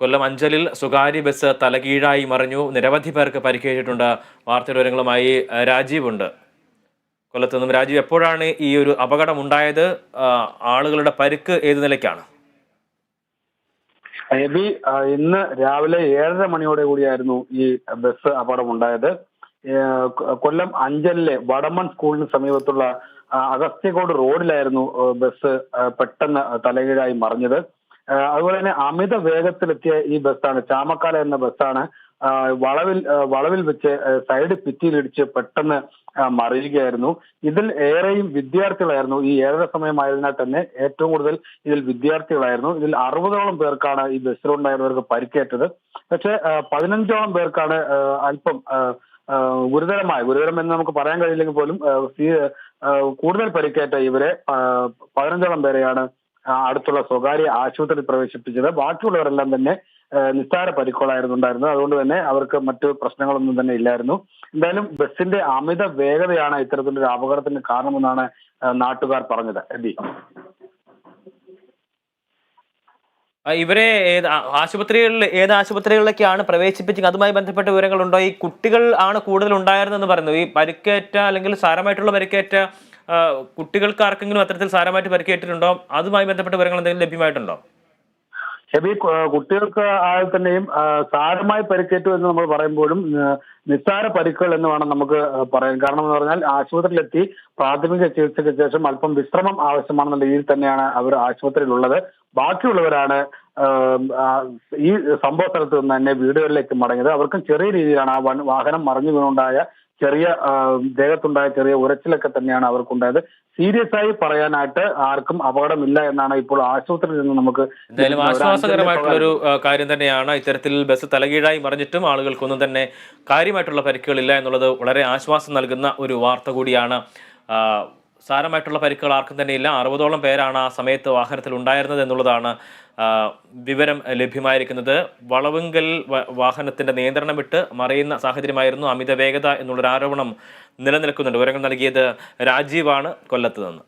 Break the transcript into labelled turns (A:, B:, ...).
A: കൊല്ലം അഞ്ചലിൽ സ്വകാര്യ ബസ് തലകീഴായി മറിഞ്ഞു. നിരവധി പേർക്ക് പരിക്കേറ്റിട്ടുണ്ട്. വാർത്തയുടെ വിവരങ്ങളുമായി ആ, രാജീവ് ഉണ്ട് കൊല്ലത്ത് നിന്നും രാജീവ് എപ്പോഴാണ് ഈ ഒരു അപകടം ഉണ്ടായത് ആളുകളുടെ പരുക്ക് ഏത് നിലയ്ക്കാണ്?
B: ഇന്ന് രാവിലെ ഏഴര മണിയോടെ കൂടിയായിരുന്നു ഈ ബസ് അപകടമുണ്ടായത്. കൊല്ലം അഞ്ചലിലെ വടമൺ സ്കൂളിന് സമീപത്തുള്ള അഗസ്ത്യകോട് റോഡിലായിരുന്നു ബസ് പെട്ടെന്ന് തലകീഴായി മറിഞ്ഞത്. അതുപോലെ തന്നെ അമിത വേഗത്തിലെത്തിയ ഈ ബസ്സാണ്. ചാമക്കാല എന്ന ബസ്സാണ് വളവിൽ വളവിൽ വെച്ച് സൈഡ് ഭിത്തിയിലിടിച്ച് പെട്ടെന്ന് മറിയുകയായിരുന്നു. ഇതിൽ ഏറെയും വിദ്യാർത്ഥികളായിരുന്നു. ഈ ഏറെ സമയമായതിനാൽ തന്നെ ഏറ്റവും കൂടുതൽ ഇതിൽ വിദ്യാർത്ഥികളായിരുന്നു. ഇതിൽ അറുപതോളം പേർക്കാണ് ഈ ബസ്സിലുണ്ടായിരുന്നവർക്ക് പരിക്കേറ്റത്. പക്ഷേ പതിനഞ്ചോളം പേർക്കാണ് അല്പം ഗുരുതരമായ ഗുരുതരം എന്ന് നമുക്ക് പറയാൻ കഴിയില്ലെങ്കിൽ പോലും കൂടുതൽ പരിക്കേറ്റ ഇവരെ പതിനഞ്ചോളം പേരെയാണ് അടുത്തുള്ള സ്വകാര്യ ആശുപത്രിയിൽ പ്രവേശിപ്പിച്ചത്. ബാക്കിയുള്ളവരെല്ലാം തന്നെ നിസ്സാര പരിക്കുകളായിരുന്നു ഉണ്ടായിരുന്നത് അതുകൊണ്ട് തന്നെ അവർക്ക് മറ്റു പ്രശ്നങ്ങളൊന്നും തന്നെ ഇല്ലായിരുന്നു. എന്തായാലും ബസിന്റെ അമിത വേഗതയാണ് ഇത്തരത്തിലൊരു അപകടത്തിന് കാരണമെന്നാണ് നാട്ടുകാർ പറഞ്ഞത്. എബി.
A: ഇവരെ ഏത് ആശുപത്രികളിൽ ഏത് ആശുപത്രികളിലേക്കാണ് പ്രവേശിപ്പിച്ചത്? അതുമായി ബന്ധപ്പെട്ട വിവരങ്ങളുണ്ടോ? ഈ കുട്ടികൾ ആണ് കൂടുതൽ ഉണ്ടായിരുന്നെന്ന് പറയുന്നു ഈ പരിക്കേറ്റ അല്ലെങ്കിൽ സാരമായിട്ടുള്ള പരിക്കേറ്റ കുട്ടികൾക്ക് ആർക്കെങ്കിലും അത്തരത്തിൽ സാരമായിട്ട് പരിക്കേറ്റിട്ടുണ്ടോ? അതുമായി ബന്ധപ്പെട്ട വിവരങ്ങൾ എന്തെങ്കിലും ലഭ്യമായിട്ടുണ്ടോ?
B: ഷബി കുട്ടികൾക്ക് ആയി തന്നെയും സാരമായി പരിക്കേറ്റു എന്ന് നമ്മൾ പറയുമ്പോഴും നിസ്സാര പരിക്കുകൾ എന്ന് വേണം നമുക്ക് പറയാൻ. കാരണം എന്ന് പറഞ്ഞാൽ ആശുപത്രിയിലെത്തി പ്രാഥമിക ചികിത്സയ്ക്ക് ശേഷം അല്പം വിശ്രമം ആവശ്യമാണെന്ന രീതിയിൽ തന്നെയാണ് അവർ ആശുപത്രിയിലുള്ളത്. ബാക്കിയുള്ളവരാണ് ഈ സംഭവ സ്ഥലത്ത് നിന്ന് തന്നെ വീടുകളിലേക്ക് മടങ്ങിയത്. അവർക്കും ചെറിയ രീതിയിലാണ് ആ വാഹനം മറിഞ്ഞു വീണുണ്ടായ ചെറിയ ദേഹത്തുണ്ടായ ചെറിയ ഉരച്ചിലൊക്കെ തന്നെയാണ് അവർക്കുണ്ടായത്. സീരിയസ് ആയി പറയാനായിട്ട് ആർക്കും അപകടമില്ല എന്നാണ് ഇപ്പോൾ ആശുപത്രിയിൽ നിന്ന് നമുക്ക്
A: എന്തായാലും ആശ്വാസകരമായിട്ടുള്ള ഒരു കാര്യം തന്നെയാണ്. ഇത്തരത്തിൽ ബസ് തലകീഴായി മറിഞ്ഞിട്ടും ആളുകൾക്കൊന്നും തന്നെ കാര്യമായിട്ടുള്ള പരിക്കുകളില്ല എന്നുള്ളത് വളരെ ആശ്വാസം നൽകുന്ന ഒരു വാർത്ത കൂടിയാണ് സാരമായിട്ടുള്ള പരിക്കുകൾ ആർക്കും തന്നെ ഇല്ല. അറുപതോളം പേരാണ് ആ സമയത്ത് വാഹനത്തിൽ ഉണ്ടായിരുന്നത് എന്നുള്ളതാണ് വിവരം ലഭ്യമായിരിക്കുന്നത്. വളവുങ്കൽ വാഹനത്തിന്റെ നിയന്ത്രണം വിട്ട് മറിയുന്ന സാഹചര്യമായിരുന്നു അമിത വേഗത എന്നുള്ളൊരു ആരോപണം നിലനിൽക്കുന്നുണ്ട്. വിവരങ്ങൾ നൽകിയത് രാജീവാണ് കൊല്ലത്ത് നിന്ന്.